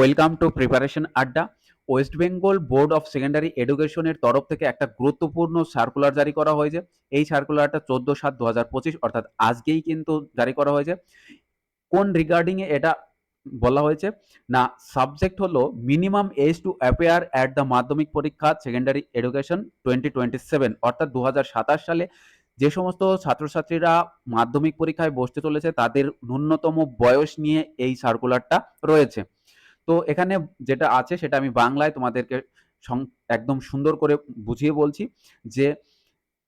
Welcome to preparation আড্ডা। West Bengal Board of Secondary এডুকেশনের তরফ থেকে একটা গুরুত্বপূর্ণ সার্কুলার জারি করা হয়েছে। এই সার্কুলারটা চোদ্দ সাত দু হাজার পঁচিশ, অর্থাৎ আজকেই কিন্তু জারি করা হয়েছে। কোন রিগার্ডিং এ এটা বলা হয়েছে? না সাবজেক্ট হলো minimum age to appear at the Madhyamik পরীক্ষা secondary education twenty twenty seven অর্থাৎ দু হাজার সাতাশ সালে যে সমস্ত ছাত্রছাত্রীরা মাধ্যমিক পরীক্ষায় বসতে চলেছে, তাদের ন্যূনতম বয়স নিয়ে এই সার্কুলারটা রয়েছে। তো এখানে যেটা আছে সেটা আমি বাংলায় তোমাদেরকে একদম সুন্দর করে বুঝিয়ে বলছি যে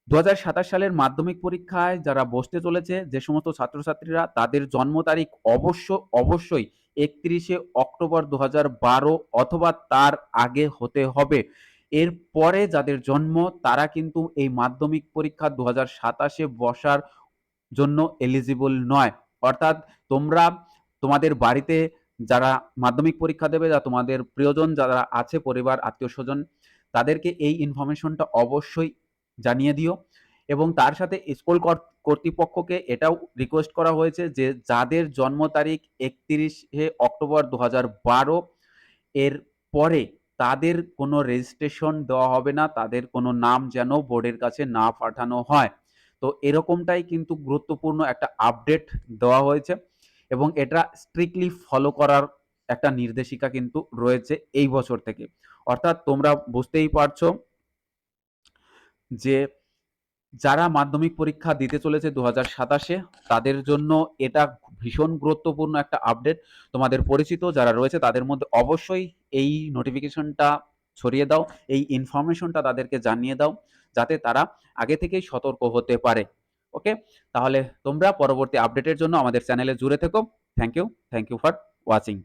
দু হাজার সাতাশ সালের মাধ্যমিক পরীক্ষায় যারা বসতে চলেছে, যে সমস্ত ছাত্রছাত্রীরা, তাদের জন্ম তারিখ অবশ্য, অবশ্যই একত্রিশে অক্টোবর দু অথবা তার আগে হতে হবে। এর পরে যাদের জন্ম, তারা কিন্তু এই মাধ্যমিক পরীক্ষা দু সাতাশে বসার জন্য এলিজিবল নয়। অর্থাৎ তোমরা তোমাদের বাড়িতে যারা মাধ্যমিক পরীক্ষা দেবে যা তোমাদের প্রিয়জন যারা আছে, পরিবার, আত্মীয় স্বজন, তাদেরকে এই ইনফরমেশনটা অবশ্যই জানিয়ে দিও। এবং তার সাথে স্কুল কর্তৃপক্ষকে এটাও রিকোয়েস্ট করা হয়েছে যে, যাদের জন্ম তারিখ একত্রিশে অক্টোবর দু বারো, এর পরে তাদের কোনো রেজিস্ট্রেশন দেওয়া হবে না, তাদের কোনো নাম যেন বোর্ডের কাছে না পাঠানো হয়। তো এরকমটাই কিন্তু গুরুত্বপূর্ণ একটা আপডেট দেওয়া হয়েছে। এবং এটা স্ট্রিক্টলি ফলো করার একটা নির্দেশিকা কিন্তু রয়েছে এই বছর থেকে। অর্থাৎ তোমরা বুঝতেই পারছ যে যারা মাধ্যমিক পরীক্ষা দিতে চলেছে দু হাজার সাতাশে, তাদের জন্য এটা ভীষণ গুরুত্বপূর্ণ একটা আপডেট তোমাদের পরিচিত যারা রয়েছে, তাদের মধ্যে অবশ্যই এই নোটিফিকেশনটা ছড়িয়ে দাও, এই ইনফরমেশনটা তাদেরকে জানিয়ে দাও, যাতে তারা আগে থেকেই সতর্ক হতে পারে। ওকে? তাহলে তোমরা পরবর্তী আপডেটের জন্য আমাদের চ্যানেলে জুড়ে থেকো। Thank you thank you for watching